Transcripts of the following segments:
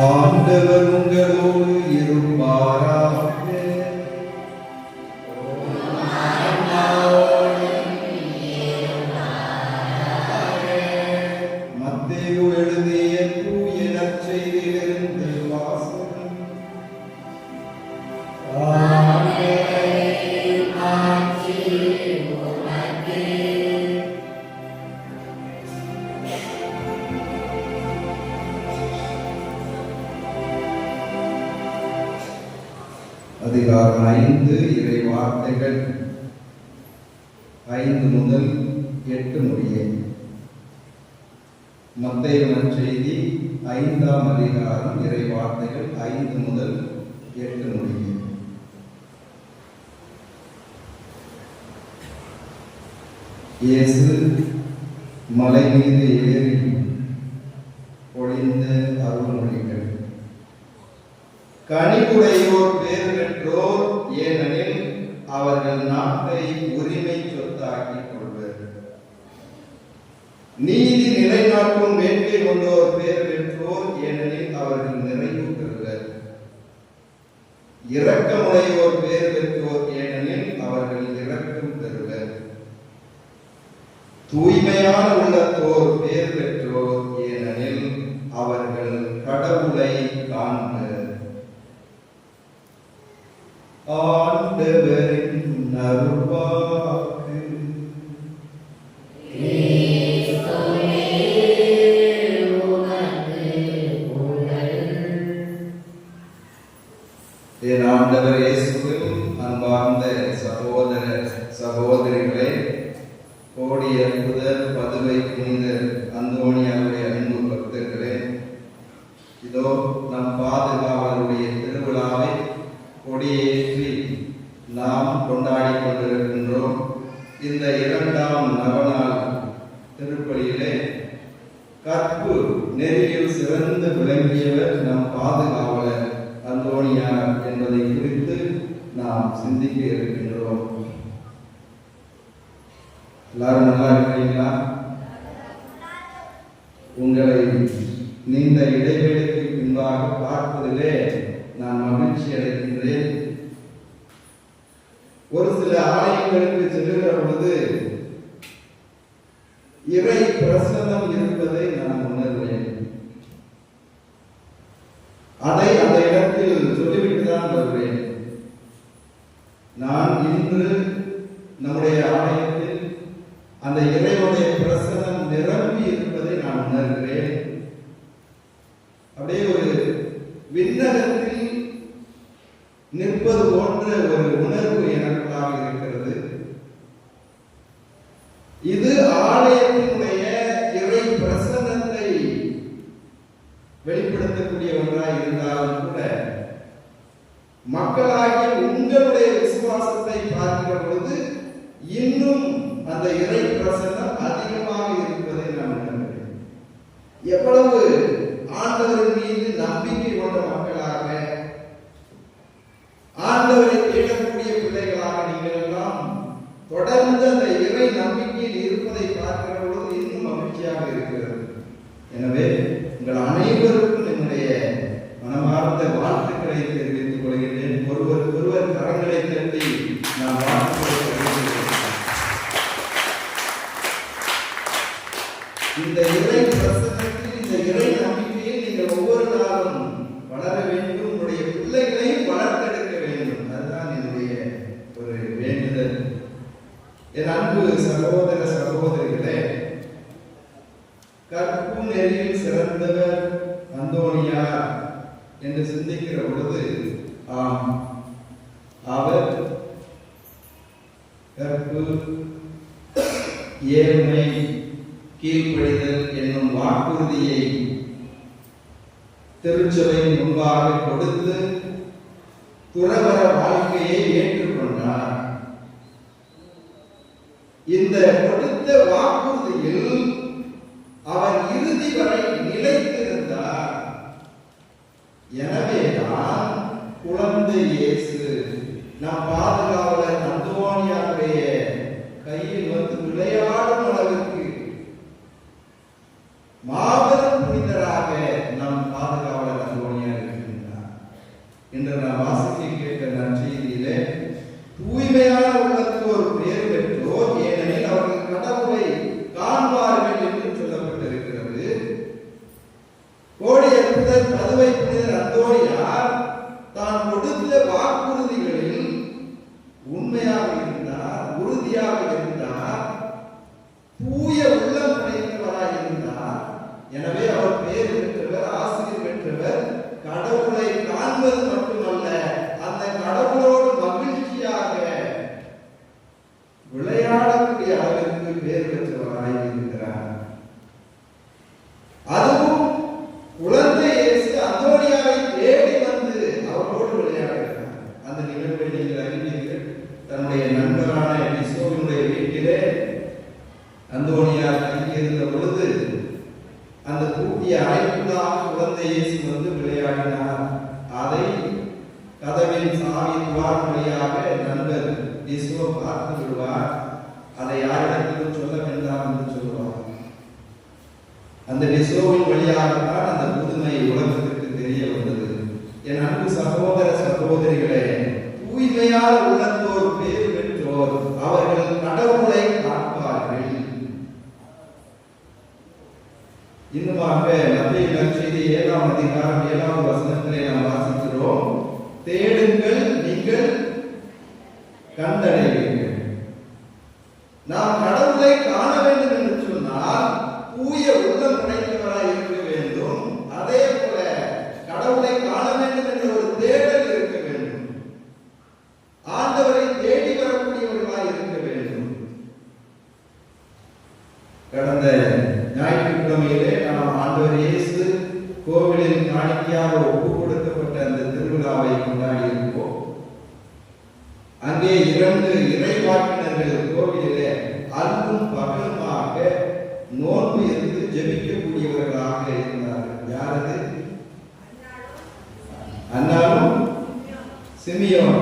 ஆண்டவர் உங்களோடு இருப்பாரா? ஐந்து முதல் எட்டு முடிய. மத்தையவன் செய்தி ஐந்தாம் அதிகாரம் இறை வார்த்தைகள் ஐந்து முதல் எட்டு முடிய. இயேசு மலை மீது ஏறி பொழிந்த அருள்மொழிகள். கனிவுடையோர் பேர் பெற்றோர் ஏனெனில் அவர்கள் நாட்டை உரிமை சொத்தாக்கிக் கொள்வர். நீதி நிலைநாட்டும் வேட்கை கொண்டோர் பேர் பெற்றோர் ஏனெனில் அவர்கள் நிறைவு பெறுவர். இரக்கமுடையோர் பேர் பெற்றோர் ஏனெனில் அவர்கள் இரக்கம் பெறுவர். தூய்மையான உள்ளத்தோர் பேர் பெற்றோர் ஆண்டவர் இயேசுவில் அன்பார்ந்த சகோதர சகோதரிகளே கோடி அற்புதர் பதுவை உங்களை நீண்ட இடைவெளிக்கு பின்பாக பார்ப்பதிலே நான் மகிழ்ச்சி அடைகின்றேன் ஒரு சில ஆலயங்களுக்கு செல்லுகிற பொழுது இறை பிரசன்னம் இருப்பதை நான் உணர்வேன் அதை அந்த இடத்தில் சொல்லிவிட்டு தான் வருவேன் நான் இன்று நம்முடைய ஆலயத்தில் அந்த இறைவனுடைய பிரசன்னம் நிரம்பி இருப்பதை நான் உணர்கிறேன் அப்படியே ஒரு உலகத்தில் நிற்பது போன்ற ஒரு உணர்வு எனக்குள்ளாக இருக்கிறது இது ஆலயத்தினுடைய இறை பிரசன்னத்தை வெளிப்படுத்தக்கூடிய ஒன்றாக இருந்தாலும் கூட மக்களாகிய உங்களுடைய விசுவாசத்தை பார்க்கிற பொழுது இன்னும் அந்த இறை பிரசன்னம் அதிகமாக இருப்பதை நான் உணர்கிறேன் எவ்வளவு ஆண்டவரின் மீது நம்பிக்கை கொண்ட மக்களாக ஆண்டவரை தேடக்கூடிய பிள்ளைகளாக நீங்கள் எல்லாம் தொடர்ந்து அந்த இறை நம்பிக்கையில் இருப்பதை பார்க்கிற பொழுது இன்னும் மகிழ்ச்சியாக இருக்கிறது. எனவே உங்கள் அனைவருக்கும் என்னுடைய மனமார்ந்த வாழ்த்துக்களை தெரிவித்துக் கொள்கின்றேன் ஒருவர் ஒருவர் கரங்களை தட்டி நான் வாழ்த்து என்று சிந்திக்கிற பொழுது ஆம் அவர் கற்பு ஏழ்மை கீழ்ப்படிதல் என்னும் வாக்குறுதியை திருச்சபையின் முன்பாக கொடுத்து துறவர வாழ்க்கையை ஏற்றுக்கொண்டார். இந்த கொடுத்த வாக்குறுதியில் அவர் இறுதி வரை நிலைத்திருந்தார் எனவேதான் குழந்தை இயேசு நம் பாதுகாவலர் அந்தோனியாருடைய கையில் வந்து விளையாடும் அளவிற்கு மாபெரும் புனிதராக நம் பாதுகாவலர் அந்தோணியார் புனிதர் பதுவை புனிதர் அந்தோனியார் தான் கொடுத்த வாக்குறுதிகளில் உண்மையாக இருந்தார் உறுதியாக இருந்தார் தூய உள்ளம் படைத்தவராய் இருந்தார் எனவே அவர் பேர் பெற்றவர் ஆசிரியர் பெற்றவர் கடவுளை காண்பது மட்டுமல்ல அந்த கடவுளோடு மகிழ்ச்சியாக விளையாடக்கூடிய அளவிற்கு பேர் பெற்றவராய் இருக்கிறார் அதுவும் குழந்தை இயேசு அந்தோனியாவை தேடி வந்து அவரோடு விளையாடுகிறார் அந்த நிகழ்வை நீங்கள் அறிவீர்கள் தன்னுடைய நண்பரான இசோவினுடைய வீட்டிலே அந்தோனியார் தங்கியிருந்த பொழுது அந்த கூட்டிய அறைக்குள்ளாக குழந்தை இயேசு வந்து விளையாடினார் அதை கதவின் வழியாக நண்பர் இயேசுவை பார்த்து விடுவார். அதை யாரிடத்திலும் சொல்ல வேண்டாம் என்று சொல்லுவார். அந்த டிசோவின் வழியாகத்தான் அந்த புதுமை உலகத்திற்கு தெரிய வந்தது. என் அன்பு சகோதர சகோதரிகளே தூய்மையான பேர் பெற்றோர் அவர்கள் கடவுளை காப்பார்கள். இன்னுமாக நபிய நற்செய்தி ஏழாம் அதிகாரம் ஏழாவது வசனத்திலே நாம் வாசிக்கிறோம். தேடுங்கள் நீங்கள் கண்டடைவீர்கள். நாம் கடவுளை காண வேண்டும் என்று சொன்னால் தூய உள்ளம் படைத்தவராய் இருக்க வேண்டும் அதே போல கடவுளை காண வேண்டும் என்ற ஒரு தேடல் இருக்க வேண்டும் ஆண்டவரை தேடி வரக்கூடியவர்களாய் இருக்க வேண்டும் கடந்த ஞாயிற்றுக்கிழமையிலே நாம் ஆண்டவர் இயேசு கோவிலில் காணிக்கையாக ஒப்பு கொடுக்கப்பட்ட அந்த திருவிழாவை கொண்டாடி இருப்போம் அங்கே இரண்டு இறைவாக்கினர்கள் கோவிலிலே அன்பும் பகலுமாக நோன்பு இருந்து ஜெபிக்கக்கூடியவர்களாக இருந்தார்கள் யாரது அன்னாலும் சிமியோன்.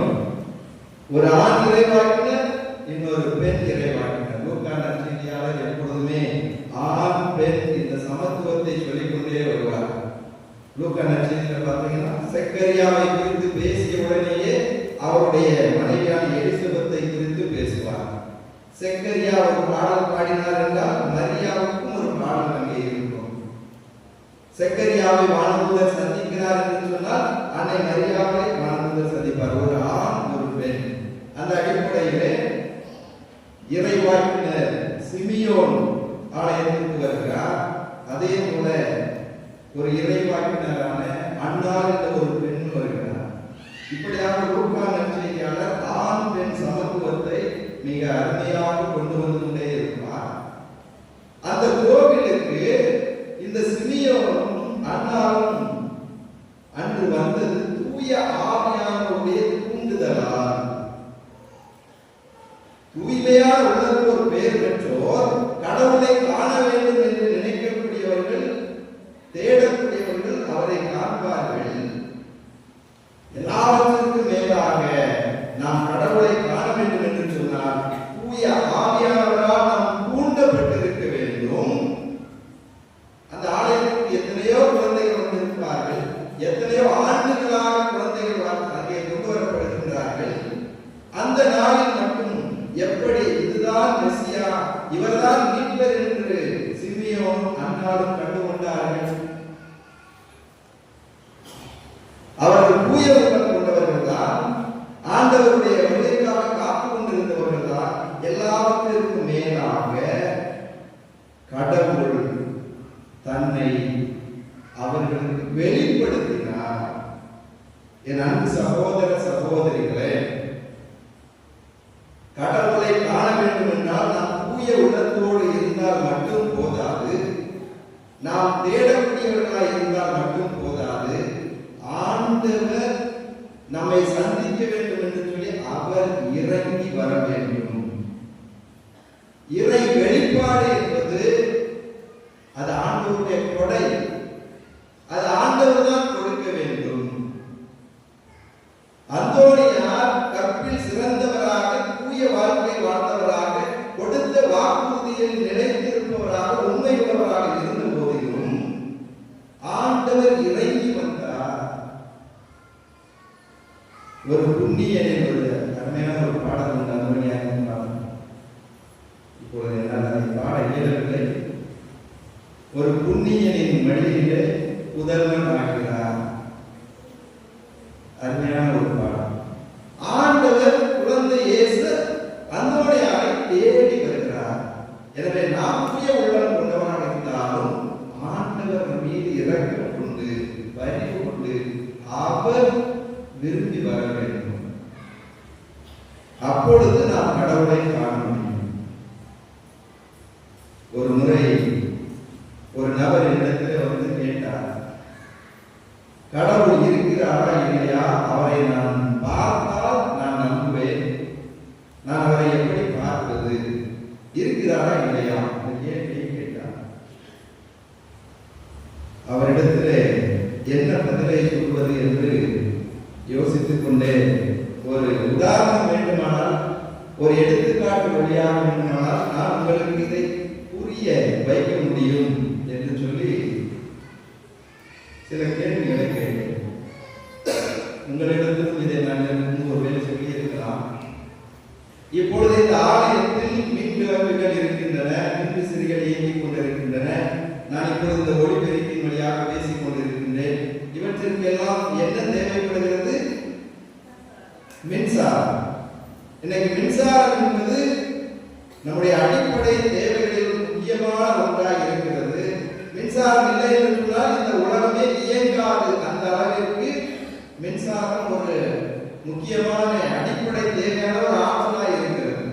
ஒரு ஆண் இறைவாக்கினர் இன்னொரு பெண் இறைவாக்கினர் லூக்கா நற்செய்தியாளர் எப்பொழுதுமே ஆண் பெண் இந்த சமத்துவத்தை சொல்லிக்கொண்டே வருவார். லூக்கா நற்செய்தியில பார்த்தீங்கன்னா செக்கரியாவை குறித்து பேசிய உடனேயே அவருடைய மனைவியான எலிசபத்தை குறித்து பேசுவார். செக்கரியா ஒரு பாடல் பாடினார் என்றால் மரியாவுக்கும் ஒரு பாடல் அங்கே இருக்கும். செக்கரியாவை வானதூதர் சந்திக்கிறார் என்று சொன்னால் அன்னை மரியாவை வானதூதர் சந்திப்பார். ஒரு ஆண் ஒரு பெண். அந்த அடிப்படையிலே இறைவாக்கினர் சிமியோன் ஆலயத்திற்கு வருகிறார். அதே போல ஒரு இறைவாக்கினரான அன்னார் என்ற ஒரு பெண் வருகிறார். இப்படியாக ரூபா நற்செய்தியாளர் ஆண் பெண் சமத்துவத்தை மிக அருமையாக கொண்டு வந்து கொண்டே இருப்பார். அந்த கோவிலுக்கு இந்த சிமியோனும் அன்னாரும் அன்று வந்தது தூய ஆவியானவருடைய தூண்டுதலால். தூய்மையான உள்ளது ஒரு பெயர் பெற்றோர் அருமையான ஒரு பாடம் ஆண்டவர் குழந்தை இயேசு அந்தோடையாரை தேடி வருகிறார். எனவே நாம் புதிய உள்ளம் கொண்டவராக இருந்தாலும் ஆண்டவர் மீது இரக்கம் கொண்டு பரிவு கொண்டு அவர் விரும்பி வர வேண்டும். அப்பொழுது நாம் கடவுளை இல்லையா இந்த கேள்வியை கேட்டார். அவரிடத்திலே என்ன பதிலை சொல்வது என்று யோசித்துக் கொண்டே ஒரு உதாரணம் வேண்டுமானால் ஒரு எடுத்துக்காட்டு வழியாக வேண்டுமானால் நான் உங்களுக்கு இதை புரிய வைக்க முடியும் என்று சொல்லி சில கேள்விகளை கேட்டேன். இவற்றிற்கெல்லாம் என்ன தேவைப்படுகிறது? மின்சாரம். இன்னைக்கு மின்சாரம் என்பது நம்முடைய அடிப்படை தேவைகளில் முக்கியமான ஒன்றாக இருக்கிறது. மின்சாரம் இல்லை என்று சொன்னால் இந்த உலகமே இயங்காது. அந்த அளவிற்கு மின்சாரம் ஒரு முக்கியமான அடிப்படை தேவையான ஒரு ஆற்றலாக இருக்கிறது.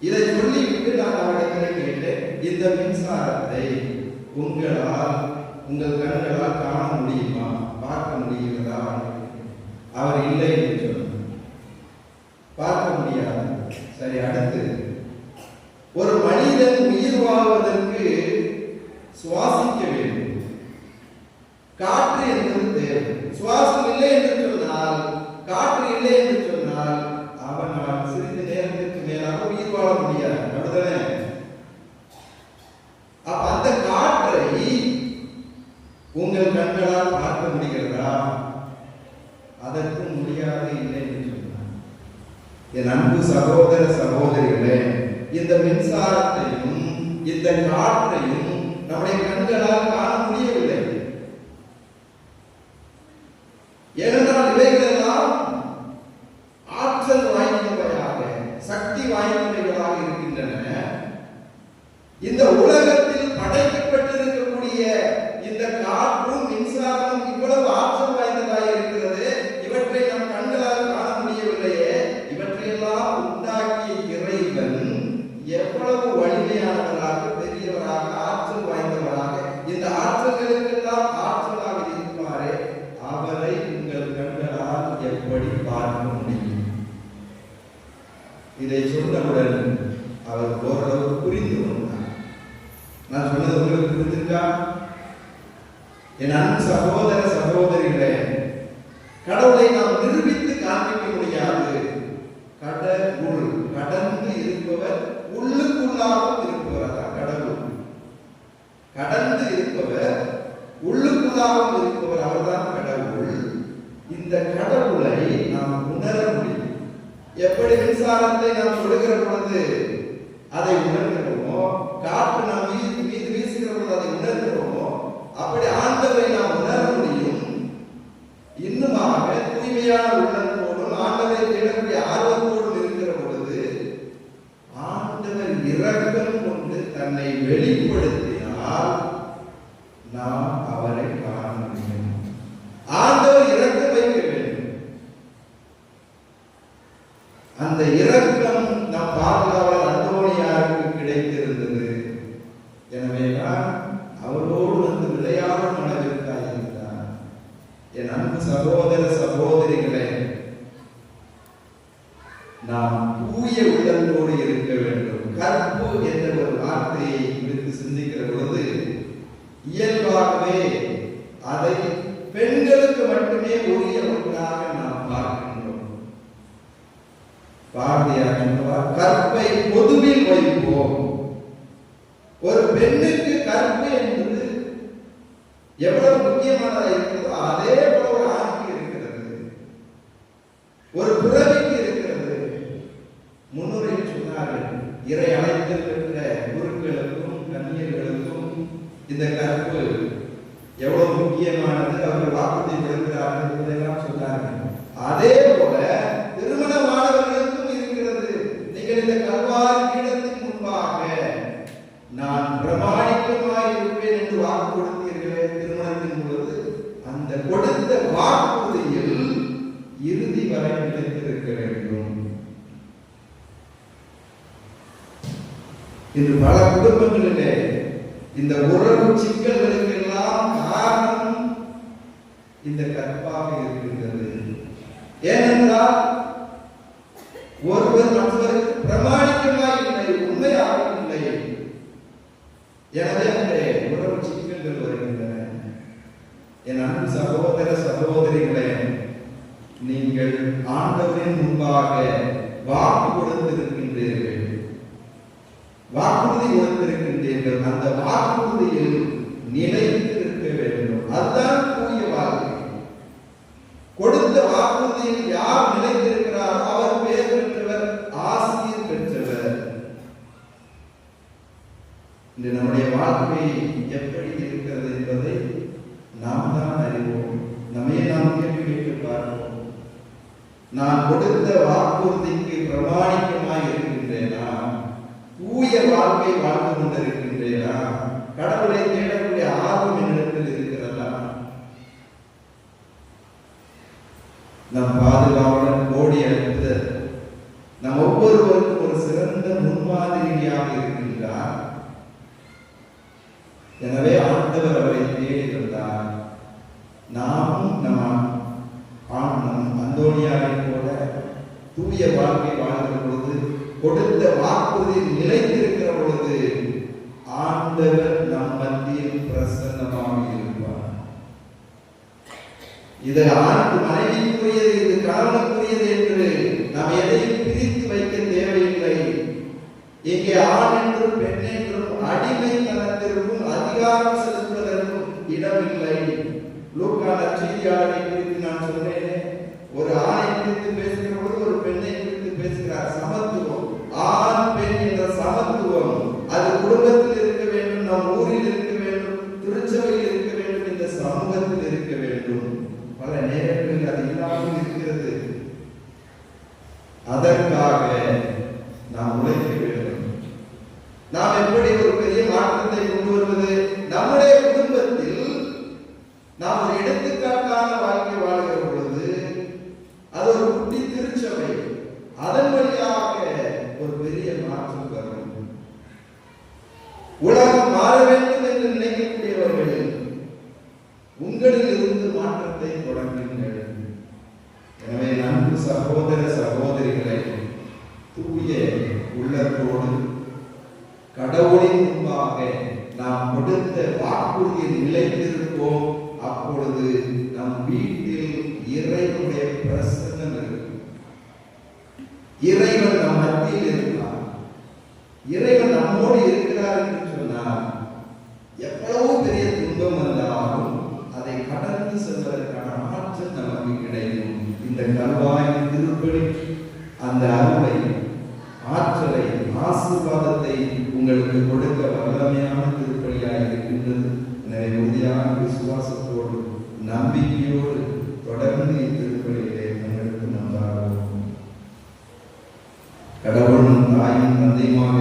இதை சொல்லிவிட்டு நான் அவரிடத்தில் கேட்டேன் இந்த மின்சாரத்தை உங்களால் உங்கள் கண்களால் காண முடியுமா? பார்க்க முடிகிறதா? அவர் இல்லை என்று சொன்னார். பார்க்க முடியாது. சரி அடுத்து. ஒரு மனிதன் உயிர் வாழ்வதற்கு சுவாசிக்க வேண்டும். காற்று என்பது தேவை. சுவாசம் இல்லை என்று சொன்னால் காற்று இல்லை என்று சொன்னால் அவனால் சிறிது நேரத்திற்கு மேலாக உயிர் வாழ முடியாது அப்படிதானே அப்ப அந்த காற்றை உங்கள் கண்களால் பார்க்க முடிகிறதா அதற்கு முடியாது இல்லை என்று சொன்னார் என் அன்பு சகோதர சகோதரிகளே இந்த மின்சாரத்தையும் இந்த காற்றையும் நம்முடைய கண்களால் காண முடியவில்லை ஏனென்றால் இவைகளெல்லாம் ஆற்றல் வாய்ந்தவையாக சக்தி வாய்ந்தவைகளாக இருக்கின்றன இந்த உலகத்தில் படைக்கப்பட்டிருக்கக்கூடிய இந்த காற்றும் மின்சாரமும் இவ்வளவு ஆற்றல் வாய்ந்ததாக இருக்கிறது இவற்றை நம் கண்களால் காண முடியவில்லையே இவற்றையெல்லாம் உண்டாக்கிய இறைவன் எவ்வளவு வலிமையானவராக பெரியவராக ஆற்றல் வாய்ந்தவராக இந்த ஆற்றல்களுக்கெல்லாம் ஆற்றலாக இருப்பாரே அவரை உங்கள் கண்களால் எப்படி பார்க்க முடியும் இதை சொன்னவுடன் அவர் ஓரளவு புரிந்து கொண்டார். நான் சொன்னது உங்களுக்கு புரிஞ்சிருக்கா என் அன்பு சகோதர சகோதரிகளே கடவுளை நாம் நிரூபித்து காண்பிக்க முடியாது. கடவுள் கடந்து இருப்பவர் உள்ளுக்குள்ளாகவும் இருப்பவர் அதான் கடவுள். கடந்து இருப்பவர் உள்ளுக்குள்ளாகவும் இருப்பவர் அவர்தான் கடவுள். இந்த கடவுளை நாம் மின்சாரத்தை நாம் கொடுக்கிற பொழுது அதை உணர்கிறோமோ காற்று நாம் மீது மீது வீசுகிற பொழுது அதை உணர்கிறோமோ அப்படி ஆண்டவரை நாம் உணர முடியும் இன்னுமாக தூய்மையான உள்ளத்தோடும் ஆண்டவரை தேடக்கூடிய ஆர்வத்தோடும் இருக்கிற பொழுது ஆண்டவர் இரக்கம் கொண்டு தன்னை வெளிப்படுத்தினால் நாம் அவரை காண முடியும் ஆண்டவர் இரக்கம் வைக்க வேண்டும் அந்த இரக்கம் நம் பாதுகாவலர் அந்தோணியாருக்கு கிடைத்திருந்தது எனவே தான் அவரோடு வந்து விளையாடும் அளவிற்காக இருந்தார் என் அன்பு சகோதர சகோதரிகளே நாம் தூய உள்ளத்தோடு இருக்க வேண்டும். கற்பு என்ற ஒரு வார்த்தையை குறித்து சிந்திக்கிற பொழுது இயல்பாகவே அதை பெண்களுக்கு மட்டுமே உரிய ஒன்றாக நாம் பார்க்கின்றோம். பாரதியார் சொன்னவார் கற்பை பொதுவில் வைப்போம். ஒரு பெண்ணுக்கு கற்பு என்பது எவ்வளவு முக்கியமானதாக இருக்கிறதோ அதே போல ஒரு ஆணுக்கு இருக்கிறது ஒரு பிறவிக்கு இருக்கிறது முன்னுரையில் சொன்னார்கள் இறை அழைத்திருக்கின்ற குருக்களுக்கும் கண்ணியர்களுக்கும் இந்த கற்பு முக்கியமானது அவர்கள் வாக்கத்தை பெறுகிறார்கள் என்பதெல்லாம் சொன்னார்கள். அதே போல திருமணமானவர்களுக்கும் இருக்கிறது நீங்கள் இந்த கல்வாரி பீடத்தின் முன்பாக நான் பிரமாணிக்கமாய் இருப்பேன் என்று வாக்கு கொடுத்தீர்களே திருமணத்தின் பொழுது அந்த கொடுத்த வாக்குறுதியில் இறுதி வரை நிலைத்திருக்க வேண்டும் இன்று பல குடும்பங்களிலே இந்த உறவு சிக்கல்களுக்கெல்லாம் காரணம் இந்த கற்பாக இருக்கின்றது. ஏனென்றால் ஒருவர் மற்றவருக்கு பிரமாணிக்கமாய் இல்லை உண்மையாக இல்லை எனவே அங்கே உறவு சிக்கல்கள் வருகின்றன என் அன்பு சகோதர சகோதரிகளே நீங்கள் ஆண்டவரின் முன்பாக வாக்கு கொடுத்திருக்கின்றீர்கள் வாக்குறுதி கொடுத்திருக்கின்றீர்கள் அந்த வாக்குறுதியில் நிலைத்து இருக்க வேண்டும் அதுதான் தூய வாழ்க்கை கொடுத்த வாக்குறுதியில் யார் நிலைத்திருக்கிறாரோ அவர் பெயர் பெற்றவர் ஆசிரியர் பெற்றவர் இன்று நம்முடைய வாழ்க்கை எப்படி இருக்கிறது என்பதை நாம் தான் அறிவோம். நம்மை நாம் கேள்வி கேட்டு பார்ப்போம். நான் கொடுத்த வாக்குறுதிக்கு பிரமாணிக்கமாய் இருக்கின்றேனா? தூய வாழ்க்கை வாழ்ந்து கொண்டிருக்கின்றேனா? கடவுளை தேடக்கூடிய ஆர்வம் என்னிடத்தில் இருக்கிறதா? நம் பாதுகாவலன் கோடி அளித்த நம் ஒவ்வொருவருக்கும் ஒரு சிறந்த முன்மாதிரியாக இருக்கின்றார். எனவே ஆண்டவர் அவரை தேடி நாமும் நாம் ஆண் நம் அந்தோனியாரை போல தூய வாழ்க்கை வாழ்கிற பொழுது கொடுத்த வாக்குறுதி நிலைத்திருக்கிற பொழுது ஆண்டவர் நம் மத்தியில் பிரசன்னமாக இருப்பார். இது ஆண்டு மனைவிக்குரியது இது காரணக்குரியது என்று நாம் எதையும் பிரித்து வைக்க தேவையில்லை. இங்கே ஆண் என்றும் பெண் என்றும் அடிமைத்தனத்திற்கும் அதிகாரம் செலுத்துவதற்கும் இடமில்லை. லூக்கான செய்தியாளரை குறித்து நான் சொன்னேனே ஒரு ஆணை குறித்து பேசுகிற பொழுது ஒரு பெண்ணை குறித்து பேசுகிறார் சமத்துவம் ஆண் பெண் என்ற சமத்துவம் அது குடும்பத்தில் இருக்க வேண்டும் நம் ஊரில் இருக்க வேண்டும் திருச்சபையில் இருக்க வேண்டும் இந்த சமூகத்தில் இருக்க வேண்டும் பல நேரங்களில் அது இல்லாமல் இருக்கிறது அதற்காக நாம் உழைக்க வேண்டும் நாம் எப்படி ஒரு பெரிய மாற்றத்தை கொண்டு வருவது நம்முடைய குடும்பத்தில் நாம் ஒரு எடுத்துக்காட்டான வாழ்க்கை வாழ்கிற பொழுது அது ஒரு குட்டி திருச்சபை அதன் வழியாக ஒரு பெரிய மாற்றம் வரும் உலகம் மாற வேண்டும் என்று நினைக்கக்கூடியவர்கள் உங்களில் இருந்து மாற்றத்தை தொடங்குங்கள். எனவே நன்கு சகோதர சகோதரிகளை தூய உள்ளத்தோடு கடவுளின் முன்பாக நாம் கொடுத்த வாக்குறுதியில் நிலைத்திருப்போம். அப்பொழுது நம் வீட்டில் இறைவனுடைய பிரசன்னம் இருக்கும். இறைவன் நம் மத்தியில் இருக்கிறார் இறைவன் நம்மோடு இருக்கிறார் என்று சொன்னார் எவ்வளவு பெரிய துன்பம் வந்தாலும் அதை கடந்து செல்வதற்கான ஆற்றல் நமக்கு கிடைக்கும். இந்த கல்வாய் திருப்பலி அந்த அருளை ஆற்றலை ஆசீர்வாதத்தை உங்களுக்கு கொடுக்க வல்லமையான திருப்பலியாக இருக்கின்றது. எனவே உறுதியான விசுவாசத்தோடு நம்பிக்கையோடு தொடர்ந்து இத்திருப்பலியிலே பங்கெடுத்து நன்றாகும் கடவுளும் தாயும் தந்தையுமாக